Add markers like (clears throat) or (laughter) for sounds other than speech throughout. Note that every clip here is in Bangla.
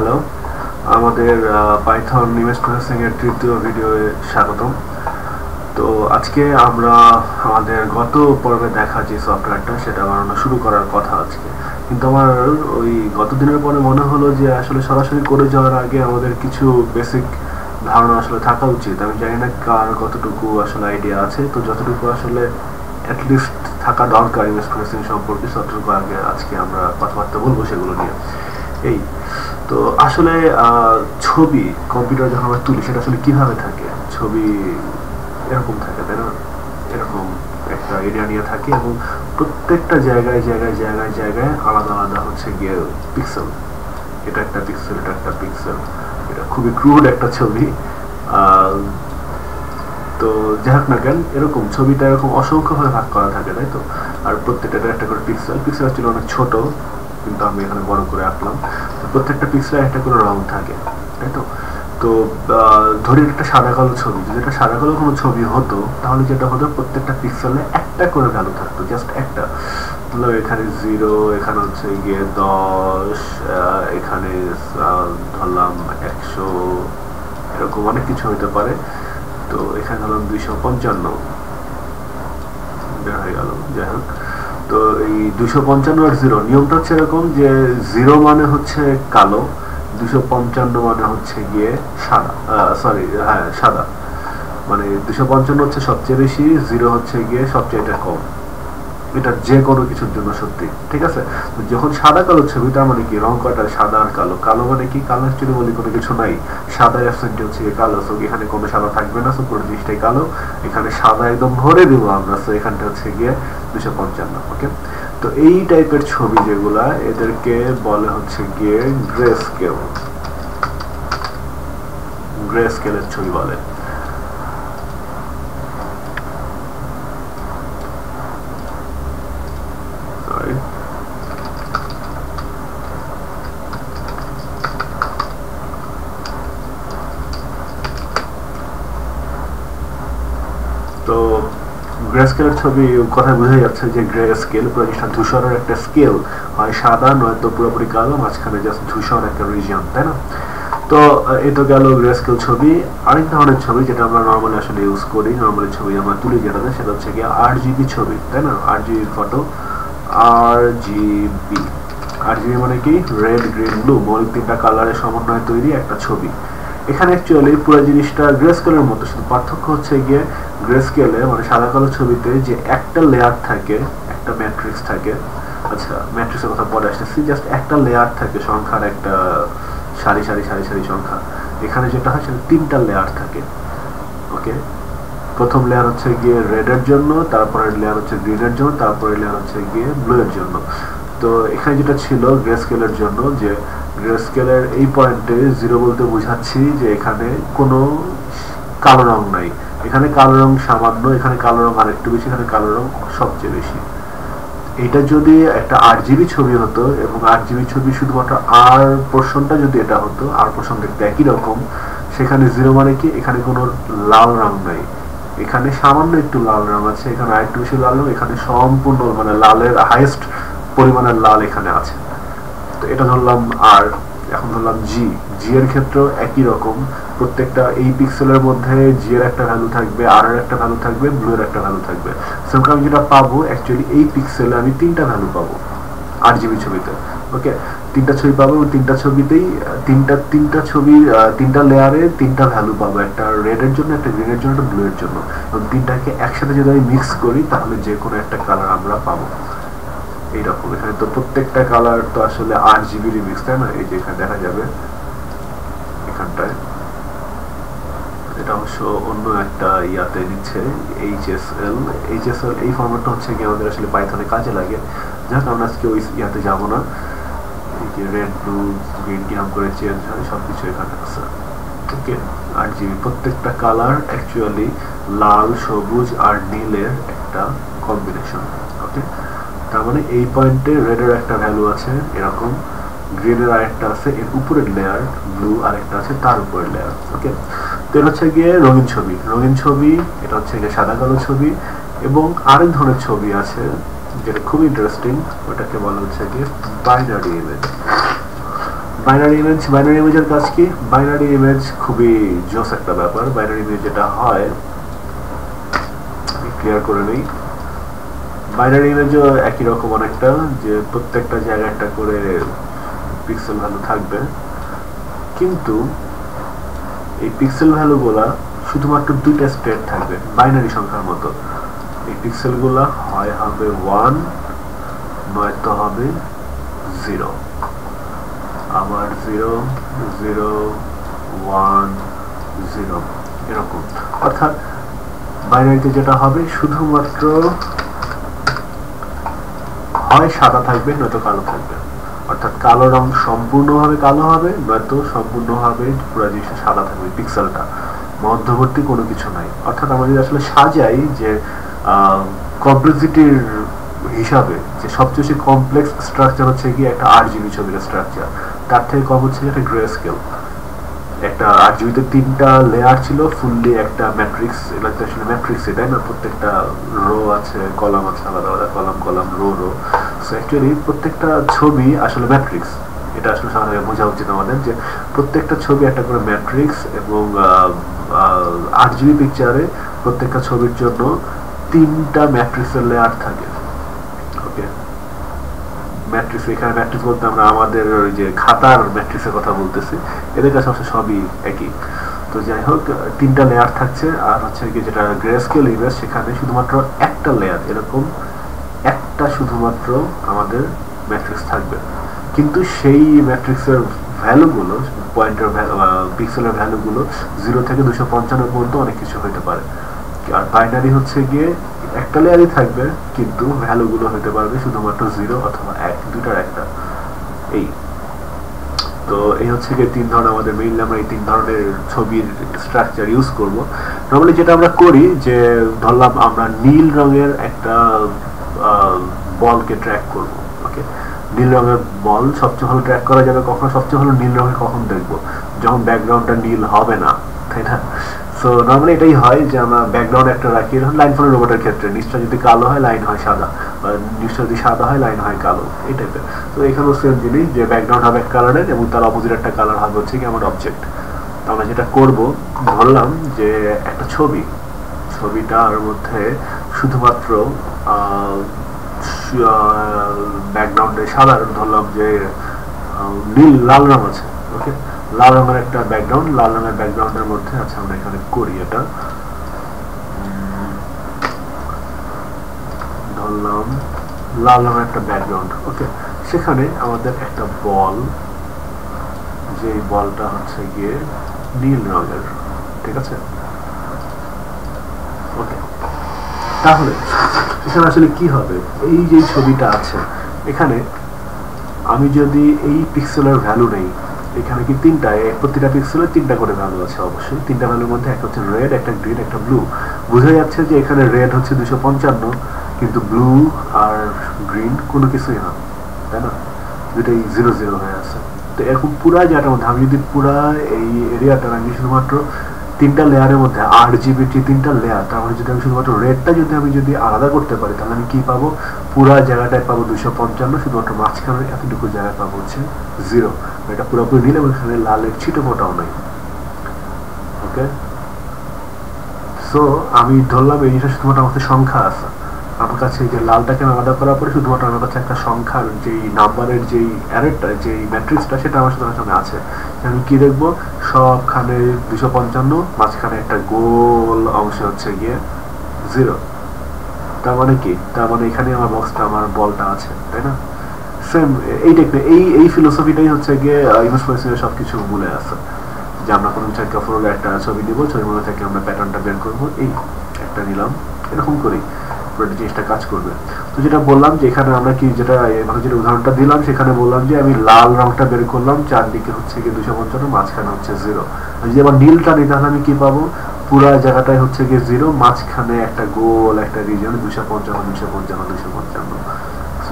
হ্যালো আমাদের পাইথন ইমেজ প্রসেসিং এর তৃতীয় ভিডিওয়ে স্বাগতম। তো আজকে আমরা আমাদের গত পর্বে দেখা যে সফটওয়্যারটা সেটা বানানো শুরু করার কথা আজকে। কিন্তু আমার ওই গত দিনের পরে মনে হলো যে আসলে সরাসরি করে যাওয়ার আগে আমাদের কিছু বেসিক ধারণা আসলে থাকা উচিত। আমি জানি না কার কতটুকু আসলে আইডিয়া আছে। তো যতটুকু আসলে অ্যাটলিস্ট থাকা দরকার ইমেজ প্রসেসিং সম্পর্কে, ততটুকু আগে আজকে আমরা কথাবার্তা বলব সেগুলো নিয়ে। এই তো আসলে ছবি কম্পিউটার যখন আমরা তুলি, সেটা আসলে কীভাবে থাকে? ছবি এরকম থাকে, তাই না? এরকম একটা এরিয়া নিয়ে থাকে এবং প্রত্যেকটা জায়গায় জায়গায় জায়গায় জায়গায় আলাদা আলাদা হচ্ছে গিয়ে পিক্সেল এটা একটা পিক্সেল এটা একটা পিক্সেল এটা খুবই ক্রুড একটা ছবি। তো যাই হোক না কেন, এরকম ছবিটা এরকম অসংখ্যভাবে ভাগ করা থাকে, তাই তো? আর প্রত্যেকটা একটা করে পিক্সেল পিক্সেল ছিল অনেক ছোট। কিন্তু আমি এখানে বড় করে আঁকলাম। প্রত্যেকটা পিক্সেলে একটা করে রং থাকে, তাই তো? তো ধরি একটা সাদা কালো ছবি, যদি এটা সাদা কালো কোনো ছবি হতো, তাহলে যেটা হতো প্রত্যেকটা পিক্সেলে একটা করে ভ্যালু থাকতো জাস্ট একটা। ধরো এখানে জিরো এখানে হচ্ছে গিয়ে দশ এখানে ধরলাম একশো, এরকম অনেক কিছু হতে পারে। তো এখানে ধরলাম দুইশো পঞ্চান্ন। বের হয়ে গেল, যাই হোক। তো এই দুশো পঞ্চান্ন আর জিরো, নিয়মটা হচ্ছে এরকম যে জিরো মানে হচ্ছে কালো, দুশো পঞ্চান্ন মানে হচ্ছে গিয়ে সাদা সরি হ্যাঁ সাদা। মানে দুশো পঞ্চান্ন হচ্ছে সবচেয়ে বেশি, জিরো হচ্ছে গিয়ে সবচেয়ে এটা কম। এটা যে কোনো কিছুর জন্য সত্যি, ঠিক আছে? যখন সাদা কালো ছবি, তার মানে কি? রং কয়টা সাদা আর কালো। কালো মানে কি? কালো অ্যাকচুয়ালি বলি কোনো কিছু নাই। সাদা অ্যাবসেন্ট হচ্ছে কালো। সো এখানে কোনো সাদা থাকবে না। সো পুরো জিনিসটাই কালো। এখানে সাদা একদম ভরে দেবো আমরা। সো এখানটা হচ্ছে গিয়ে দুশো পঞ্চান্ন ওকে তো এই টাইপের ছবি যেগুলা, এদেরকে বলে হচ্ছে গিয়ে গ্রে স্কেল গ্রে স্কেলের ছবি বলে। তো গ্রে স্কেলের ছবি কথা বোঝা যাচ্ছে যে গ্রে স্কেল পুরো জিনিসটা ধূসরের একটা স্কেল হয় সাদা, নয়তো পুরোপুরি কালো, মাঝখানে জাস্ট ধূসর একটা রিজিয়ন তাই না? তো তো গেল গ্রে স্কেল ছবি। আরেক ধরনের ছবি যেটা আমরা নর্মালি আসলে ইউজ করি নর্মালি ছবি আমরা তুলি যেটাতে, সেটা হচ্ছে গিয়ে আর জিবি ছবি, তাই না? আর জিবি ফটো আর জিবি আর জিবি মানে কি? রেড গ্রিন ব্লু মৌলিক তিনটা কালারের সমন্বয়ে তৈরি একটা ছবি। এখানে অ্যাকচুয়ালি পুরো জিনিসটা গ্রে স্কেলের মতো, শুধু পার্থক্য হচ্ছে গিয়ে গ্রে স্কেলে মানে সাদা কালো ছবিতে যে একটা লেয়ার থাকে, একটা ম্যাট্রিক্স থাকে আচ্ছা ম্যাট্রিক্সের কথা পরে আসতেছি জাস্ট একটা লেয়ার থাকে, সংখ্যার একটা সারি সারি সারি সারি সংখ্যা। এখানে যেটা হয় সেটা তিনটা লেয়ার থাকে ওকে প্রথম লেয়ার হচ্ছে গিয়ে রেডের জন্য, তারপরের লেয়ার হচ্ছে গ্রিনের জন্য, তারপরের লেয়ার হচ্ছে গিয়ে ব্লু এর জন্য। তো এখানে যেটা ছিল গ্রে স্কেলের জন্য যে স্কেলের এই পয়েন্টে জিরো বলতে বোঝাচ্ছি যে এখানে কোনো কালো রং নাই। এখানে কালো রং সামান্য, এখানে কালো রং আরেকটু বেশি, এখানে কালো রং সবচেয়ে বেশি। এটা যদি একটা আট জিবি ছবি হতো এবং আট জিবি ছবি শুধুমাত্র আর পোর্শনটা যদি এটা হতো আর পোর্শন দেখতে একই রকম, সেখানে জিরো মানে কি? এখানে কোনো লাল রং নাই। এখানে সামান্য একটু লাল রং আছে, এখানে আরেকটু বেশি লাল রং, এখানে সম্পূর্ণ মানে লালের হাইয়েস্ট পরিমাণের লাল এখানে আছে। এটা ধরলাম আর এখন ধরলাম জি জি এর ক্ষেত্রেও একই রকম। প্রত্যেকটা এই পিক্সেলের মধ্যে জি এর একটা ভ্যালু থাকবে আর এর একটা ভ্যালু থাকবে ব্লু এর একটা ভ্যালু থাকবে। সেরকম আমি যেটা পাবো অ্যাকচুয়ালি এই পিক্সেলে আমি তিনটা ভ্যালু পাবো আট জিবি ছবিতে ওকে তিনটা ছবি পাবো এবং তিনটা ছবিতেই, তিনটা তিনটা ছবি তিনটা লেয়ারে তিনটা ভ্যালু পাবো। একটা রেড এর জন্য, একটা গ্রিনের জন্য, একটা ব্লু এর জন্য। এবং তিনটাকে একসাথে যদি আমি মিক্স করি, তাহলে যে কোনো একটা কালার আমরা পাবো। এইরকম। এখানে তো প্রত্যেকটা কালার তো আসলে আট জিবি রিমিক্স তাই না? এই যে এখানে দেখা যাবে এখানটায়। এটা অবশ্য অন্য একটা ইয়াতে এইচএসএল এইচএসএল এই ফর্মেটটা হচ্ছে কি আমাদের আসলে পাইথনে কাজে লাগে। যাক, আমরা আজকে ওই ইয়াতে যাব না। রেড ব্লু গ্রিন করে চেঞ্জ হয় সব কিছু এখানে আছে। ওকে আট জিবি প্রত্যেকটা কালার অ্যাকচুয়ালি লাল, সবুজ আর নীলের একটা কম্বিনেশন ওকে তার মানে এই পয়েন্টে রেডের একটা ভ্যালু আছে, এরকম গ্রিনের আরেকটা আছে, এর উপরের লেয়ার ব্লু আরেকটা আছে, তার উপরের লেয়ার ওকে তো এটা হচ্ছে গিয়ে রঙিন ছবি। রঙিন ছবি, এটা হচ্ছে গিয়ে সাদা কালো ছবি, এবং আরেক ধরনের ছবি আছে, যেটা খুব ইন্টারেস্টিং ওটাকে বলা হচ্ছে গিয়ে binary image binary image binary ইমেজের কাজ কি? বাইনারি ইমেজ খুবই জোস একটা ব্যাপার। বাইনারি ইমেজ যেটা হয় ক্লিয়ার করে নেই। বাইনারি ইমেজও একই রকম অনেকটা, যে প্রত্যেকটা একটা করে পিক্সেল ভ্যালু থাকবে। কিন্তু এই পিক্সেল ভ্যালুগুলা শুধুমাত্র দুইটা স্টেট থাকবে বাইনারি সংখ্যার মতো। এই পিক্সেলগুলা হয় হবে ওয়ান নয়তো হবে জিরো আবার জিরো জিরো ওয়ান জিরো এরকম। অর্থাৎ বাইনারিতে যেটা হবে, শুধুমাত্র হয় সাদা থাকবে, নয়তো কালো থাকবে। অর্থাৎ কালো রং সম্পূর্ণভাবে কালো হবে, নয়তো সম্পূর্ণভাবে পুরো জিনিসটা সাদা থাকবে পিক্সেলটা মধ্যবর্তী কোনো কিছু নাই। অর্থাৎ যদি আসলে সাজাই যে কমপ্লেক্সিটির হিসাবে, যে সবচেয়ে বেশি কমপ্লেক্স স্ট্রাকচার হচ্ছে কি একটা আট জিবি ছবির স্ট্রাকচার তার থেকে কম হচ্ছে একটা গ্রে স্কেল একটা আট জিবিতে তিনটা লেয়ার ছিল ফুললি একটা ম্যাট্রিক্স এটা আসলে ম্যাট্রিক্স তাই না? প্রত্যেকটা রো আছে কলাম আছে, আলাদা আলাদা column column row row so actually প্রত্যেকটা ছবি আসলে ম্যাট্রিক্স এটা আসলে সাধারণত বোঝা উচিত আমাদের যে প্রত্যেকটা ছবি একটা করে ম্যাট্রিক্স এবং আট জিবি পিকচারে প্রত্যেকটা ছবির জন্য তিনটা ম্যাট্রিক্সের লেয়ার থাকে। ম্যাট্রিক্স এখানে ম্যাট্রিক্স বলতে আমরা আমাদের ওই যে খাতার ম্যাট্রিক্সের কথা বলতেছি। এদের কাছে অবশ্য সবই একই। তো যাই হোক, তিনটা লেয়ার থাকছে, আর হচ্ছে কি যেটা গ্রে স্কেল ইমেজ সেখানে শুধুমাত্র একটা লেয়ার এরকম একটা শুধুমাত্র আমাদের ম্যাট্রিক্স থাকবে। কিন্তু সেই ম্যাট্রিক্সের ভ্যালুগুলো পয়েন্টের পিক্সেলের ভ্যালুগুলো জিরো থেকে দুশো পঞ্চান্ন পর্যন্ত অনেক কিছু হতে পারে। আর বাইনারি হচ্ছে গিয়ে একটা লেয়ারই থাকবে, কিন্তু ভ্যালুগুলো হতে পারবে শুধুমাত্র জিরো অথবা এক দুটার একটা। এই। তো এই হচ্ছে গিয়ে তিন ধরনের আমাদের মেইনলি আমরা এই তিন ধরনের ছবির স্ট্রাকচার ইউজ করব। নর্মালি যেটা আমরা করি যে, ধরলাম আমরা নীল রঙের একটা বলকে ট্র্যাক করব ওকে নীল রঙের বল সবচেয়ে ভালো ট্র্যাক করা যাবে কখন, সবচেয়ে ভালো নীল রঙের কখন দেখব? যখন ব্যাকগ্রাউন্ডটা নীল হবে না, তাই না? সো নর্মালি এটাই হয় যে আমরা ব্যাকগ্রাউন্ড একটা রাখি। লাইন ফোনের রোবটের ক্ষেত্রে নিচটা যদি কালো হয় লাইন হয় সাদা। বা নিচটা যদি সাদা হয় লাইন হয় কালো। এই টাইপের তো এখানেও সেম জিনিস যে ব্যাকগ্রাউন্ড হবে এক কালারের এবং তার অপোজিট একটা কালার হবে হচ্ছে কি আমার অবজেক্ট তো আমরা যেটা করব, ধরলাম যে একটা ছবি। ছবিটার মধ্যে শুধুমাত্র ব্যাকগ্রাউন্ডে সাদা, ধরলাম যে নীল, লাল রং আছে। ওকে লাল রঙের একটা ব্যাকগ্রাউন্ড লাল রঙের ব্যাকগ্রাউন্ডের মধ্যে আচ্ছা আমরা এখানে করি এটা। ধরলাম লাল রঙের একটা ব্যাকগ্রাউন্ড ওকে সেখানে আমাদের একটা বল যে বলটা হচ্ছে গিয়ে নীল রঙের, ঠিক আছে? ওকে তাহলে এখানে আসলে কি হবে? এই যে ছবিটা আছে, এখানে আমি যদি এই পিক্সেলের ভ্যালু নেই এখানে কি তিনটা প্রতিটা পিক্সেলের তিনটা করে ভ্যালু আছে অবশ্যই। তিনটা ভ্যালুর মধ্যে একটা হচ্ছে রেড একটা গ্রিন একটা ব্লু বোঝা যাচ্ছে যে এখানে রেড হচ্ছে দুশো পঞ্চান্ন, কিন্তু ব্লু আর গ্রিন কোনো কিছুই না, তাই না? দুটাই জিরো জিরো হয়ে আছে। তো এরকম পুরা জায়গাটার মধ্যে, আমি যদি পুরা এই এরিয়াটার আমি শুধুমাত্র তিনটা লেয়ারের মধ্যে আট জিবি তিনটা লেয়ার তার মানে যদি আমি শুধুমাত্র রেডটা যদি আমি যদি আলাদা করতে পারি, তাহলে আমি কি পাবো? পুরা জায়গাটায় পাবো দুশো পঞ্চান্ন, শুধুমাত্র মাঝখানে এতটুকু জায়গায় পাবো হচ্ছে জিরো এটা পুরোপুরি নিলে এখানে লালের ছিটো ফোটাও নাই ওকে সো আমি ধরলাম এই জিনিসটা শুধুমাত্র আমাদের সংখ্যা আছে। আমার কাছে যে লালটাকে আলাদা করার পরে শুধুমাত্র আমার কাছে একটা সংখ্যার যেই নাম্বারের যেই অ্যারেটটা যেই ম্যাট্রিক্সটা সেটা আমার সাথে সামনে আছে। আমি কি দেখব? সবখানে দুশো পঞ্চান্ন, মাঝখানে একটা গোল অংশ হচ্ছে গিয়ে জিরো তার মানে কি? তার মানে এখানে আমার বক্সটা আমার বলটা আছে, তাই না? সেম, এই এই এই ফিলোসফিটাই হচ্ছে গিয়ে সব কিছু মূলে আছে। যে আমরা কোনো একটা ছবি মধ্যে থেকে আমরা প্যাটার্নটা বের করব, এই একটা নিলাম, এরকম জিনিসটা কাজ করবে। তো যেটা বললাম যে এখানে আমরা কি যেটা মানে যেটা উদাহরণটা দিলাম, সেখানে বললাম যে আমি লাল রংটা বের করলাম, চারদিকে হচ্ছে গিয়ে দুশো পঞ্চান্ন, মাঝখানে হচ্ছে জিরো যদি আবার নীলটা নিই, তাহলে আমি কি পাবো? পুরা জায়গাটায় হচ্ছে গিয়ে জিরো মাঝখানে একটা গোল একটা রিজন দুশো পঞ্চান্ন দুশো পঞ্চান্ন দুশো পঞ্চান্ন।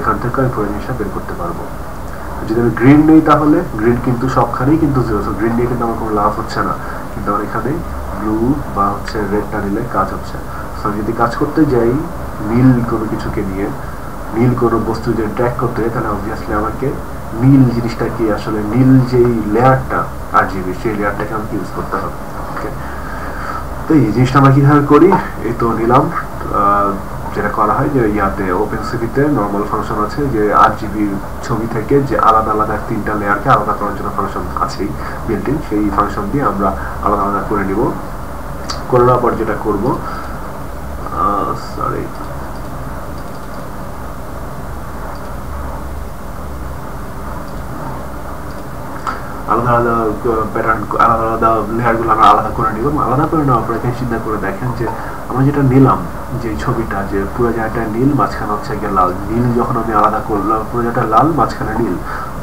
এখান থেকে আমি পুরো জিনিসটা বের করতে পারব। যদি আমি গ্রিন নেই তাহলে গ্রিন কিন্তু সবখানেই কিন্তু জিরো সো গ্রিন নিয়ে কিন্তু আমার কোনো লাভ হচ্ছে না। কিন্তু আমার এখানে ব্লু বা হচ্ছে রেডটা নিলে কাজ হচ্ছে সো আমি যদি কাজ করতে যাই, নীল কোনো কিছুকে নিয়ে, নীল কোনো বস্তু যদি ট্র্যাক করতে হয় তাহলে অবভিয়াসলি আমাকে নীল জিনিসটা কি আসলে, নীল যেই লেয়ারটা আর জিবি সেই লেয়ারটাকে আমাকে ইউজ করতে হবে। ওকে তো এই জিনিসটা আমরা কীভাবে করি? এই তো নিলাম। যেটা করা হয় যে ইয়াতে ওপেন সিভিতে নর্মাল ফাংশন আছে যে আট জিবি ছবি থেকে যে আলাদা আলাদা তিনটা লেয়ারকে আলাদা করার জন্য ফাংশন আছেই বিল্ট সেই ফাংশন দিয়ে আমরা আলাদা আলাদা করে নিব। করে নেওয়ার পর যেটা করব সরি আলাদা আলাদা প্যাটার্ন আলাদা আলাদা লেয়ারগুলো আমরা আলাদা করে নিব। আলাদা করে নেওয়ার পর চিন্তা করে দেখেন যে আমরা যেটা নিলাম, যে ছবিটা, যে পুরো জায়গাটা নীল, মাঝখানে হচ্ছে গিয়ে লাল। নীল যখন আমি আলাদা করলাম, পুরো জায়গাটা লাল, মাঝখানে নীল।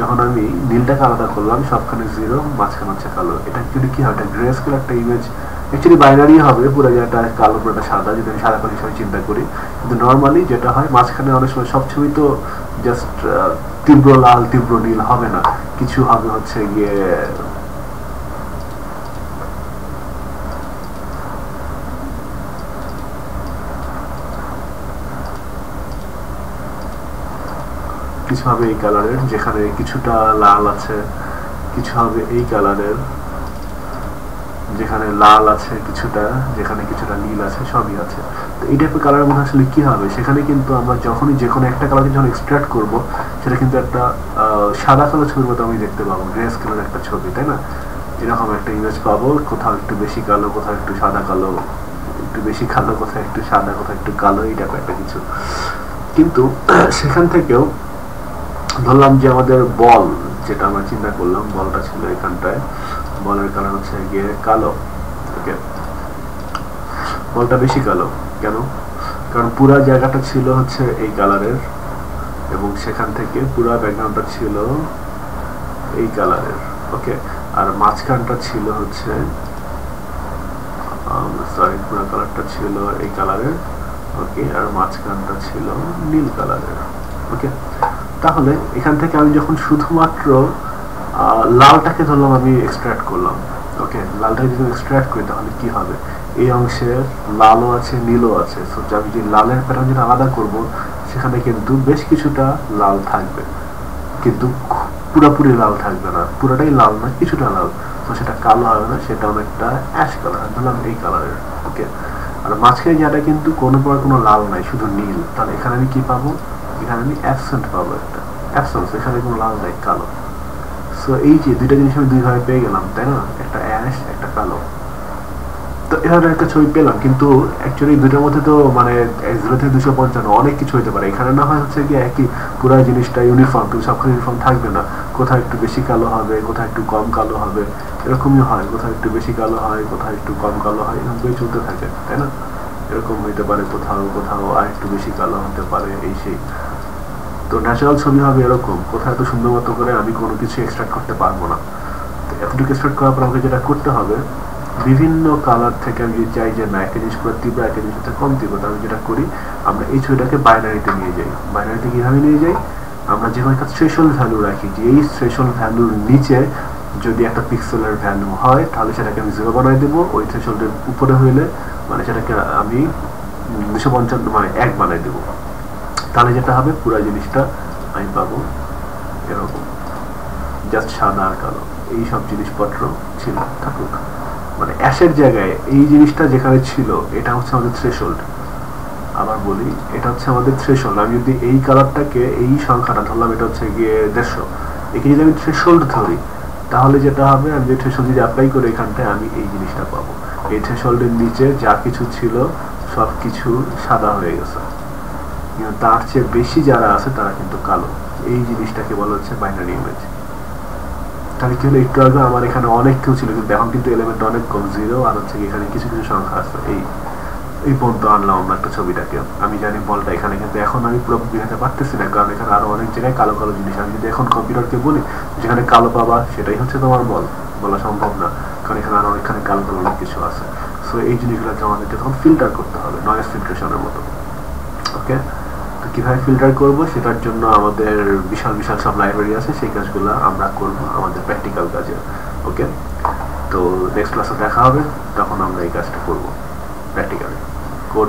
যখন আমি নীলটাকে আলাদা করলাম, সবখানে জিরো মাঝখানে হচ্ছে কালো। এটা অ্যাকচুয়ালি কি হয়? এটা গ্রে স্কেল একটা ইমেজ অ্যাকচুয়ালি বাইনারি হবে, পুরো জায়গাটা কালো, পুরোটা সাদা, যদি আমি সাদা কালো হিসাবে চিন্তা করি। কিন্তু নর্মালি যেটা হয়, মাঝখানে অনেক সময় সব ছবি তো জাস্ট তীব্র লাল, তীব্র নীল হবে না। কিছু হবে হচ্ছে গিয়ে কিছু হবে এই কালারের, যেখানে কিছুটা লাল আছে, কিছু হবে এই কালারের, যেখানে লাল আছে কিছুটা, যেখানে কিছুটা নীল আছে, সবই আছে। তো এই টাইপের কালারের মধ্যে আসলে কি হবে? সেখানে কিন্তু আমরা যখনই যে কোনো একটা কালার যখন এক্সট্রাক্ট করব, সেটা কিন্তু একটা সাদা কালো ছবির মতো আমি দেখতে পাবো গ্রে স্কেলের একটা ছবি, তাই না? এরকম একটা ইমেজ পাবো, কোথাও একটু বেশি কালো, কোথাও একটু সাদা কালো, একটু বেশি কালো, কোথাও একটু সাদা, কোথাও একটু কালো, এই টাইপের একটা কিছু। কিন্তু (clears throat) সেখান থেকেও ধরলাম যে আমাদের বল, যেটা আমরা চিন্তা করলাম, বলটা ছিল এখানটায়। বলের কালার হচ্ছে গিয়ে কালো, ওকে? বলটা বেশি কালো, কেন? কারণ পুরা জায়গাটা ছিল হচ্ছে এই কালারের, এবং সেখান থেকে পুরা ব্যাকগ্রাউন্ডটা ছিল এই কালারের, ওকে? আর মাঝখানটা ছিল হচ্ছে সরি পুরা কালারটা ছিল এই কালারের, ওকে? আর মাঝখানটা ছিল নীল কালারের, ওকে? তাহলে এখান থেকে আমি যখন শুধুমাত্র লালটাকে ধরলাম, আমি এক্সট্রাক্ট করলাম। ওকে লালটাকে যদি এক্সট্রাক্ট করি, তাহলে কি হবে? এই অংশে লালও আছে, নীলও আছে। সো আমি যে লালের প্যাটার্ন যেটা আলাদা করব, সেখানে কিন্তু বেশ কিছুটা লাল থাকবে। কিন্তু পুরোপুরি লাল থাকবে না। পুরোটাই লাল না কিছুটা লাল। তো সেটা কালো হবে না, সেটা অনেকটা অ্যাশ কালার ধরলাম এই কালারের ওকে আর মাঝখানে যেটা কিন্তু কোনো প্রকার কোনো লাল নাই, শুধু নীল। তাহলে এখানে আমি কি পাবো? এখানে আমি অ্যাবসেন্ট পাবো একটা। অ্যাবসেন্স এখানে কোনো লাল নাই, কালো। সো এই যে দুইটা জিনিস আমি দুইভাবে পেয়ে গেলাম, তাই না? একটা অ্যাশ একটা কালো। তো এভাবে একটা ছবি পেলাম, কিন্তু অ্যাকচুয়ালি দুইটার মধ্যে তো মানে জিরো থেকে দুশো পঞ্চান্ন, অনেক কিছু হতে পারে। এখানে না হয় হচ্ছে কি একই পুরো জিনিসটা ইউনিফর্ম কিন্তু সবখানে ইউনিফর্ম থাকবে না। কোথাও একটু বেশি কালো হবে কোথাও একটু কম কালো হবে, এরকমই হয়। কোথাও একটু বেশি কালো হয় কোথাও একটু কম কালো হয় এরকমই চলতে থাকে, তাই না? এরকম হইতে পারে কোথাও কোথাও আর একটু বেশি কালো হতে পারে, এই সেই। তো ন্যাচারাল ছবি হবে এরকম, কোথায় এত সুন্দর মতো করে আমি কোনো কিছু এক্সট্রাক্ট করতে পারব না। তো এতটুকু এক্সট্রাক্ট করার পর আমাকে যেটা করতে হবে, বিভিন্ন কালার থেকে আমি যদি চাই যে না একটা জিনিস পুরো তীব্র একটা জিনিস কম তীব্র আমি যেটা করি, আমরা এই ছবিটাকে বাইনারিতে নিয়ে যাই। বাইনারিতে কীভাবে নিয়ে যাই? আমরা যে একটা থ্রেশল ভ্যালু রাখি, যে এই স্পেশাল ভ্যালুর নিচে যদি একটা পিক্সেলের ভ্যালু হয়, তাহলে সেটাকে আমি জিরো বানাই দেবো। ওই থ্রেশলের উপরে হইলে মানে সেটাকে আমি দুশো পঞ্চান্ন মানে এক বানাই দেবো। তাহলে যেটা হবে, পুরো জিনিসটা আমি পাবো এরকম। জাস্ট সাদা আর কালো। এই সব জিনিসপত্র ছিল, থাকুক। মানে অ্যাশের জায়গায় এই জিনিসটা যেখানে ছিল, এটা হচ্ছে আমাদের থ্রেশোল্ড আবার বলি, এটা হচ্ছে আমাদের থ্রেশোল্ড আমি যদি এই কালারটাকে, এই সংখ্যাটা ধরলাম, এটা হচ্ছে গিয়ে দেড়শো। একে যদি আমি থ্রেশোল্ড ধরি, তাহলে যেটা হবে, আমি যে থ্রেশোল্ড যদি অ্যাপ্লাই করি এখানটায়, আমি এই জিনিসটা পাবো। এই থ্রেশোল্ডের নিচে যা কিছু ছিল সব কিছু সাদা হয়ে গেছে। তার চেয়ে বেশি যারা আছে, তারা কিন্তু কালো। এই জিনিসটাকে বলা হচ্ছে বাইনারি ইমেজ তাহলে কি হলো? একটু আগে আমার এখানে অনেক কেউ ছিল, কিন্তু এখন কিন্তু এলিমেন্ট অনেক কম জিরো আর হচ্ছে এখানে কিছু কিছু সংখ্যা আছে। এই এই পর্যন্ত আনলাম আমরা একটা ছবিটাকে। আমি জানি বলটা এখানে, কিন্তু এখন আমি পুরো বুঝাতে পারতেছি না, কারণ এখানে আরও অনেক জায়গায় কালো কালো জিনিস। আমি যদি এখন কম্পিউটারকে বলি, যেখানে কালো পাবা, সেটাই হচ্ছে তোমার বল। বলা সম্ভব না, কারণ এখানে আরও অনেকখানে কালো কালো অনেক কিছু আছে। সো এই জিনিসগুলোকে আমাদেরকে তখন ফিল্টার করতে হবে নয়েস ফিল্ট্রেশনের মতো। ওকে কীভাবে ফিল্টার করব সেটার জন্য আমাদের বিশাল বিশাল সব লাইব্রেরি আছে, সেই কাজগুলো আমরা করব আমাদের প্র্যাকটিক্যাল কাজে ওকে তো নেক্সট ক্লাসে দেখা হবে, তখন আমরা এই কাজটা করব প্র্যাকটিক্যালি কোড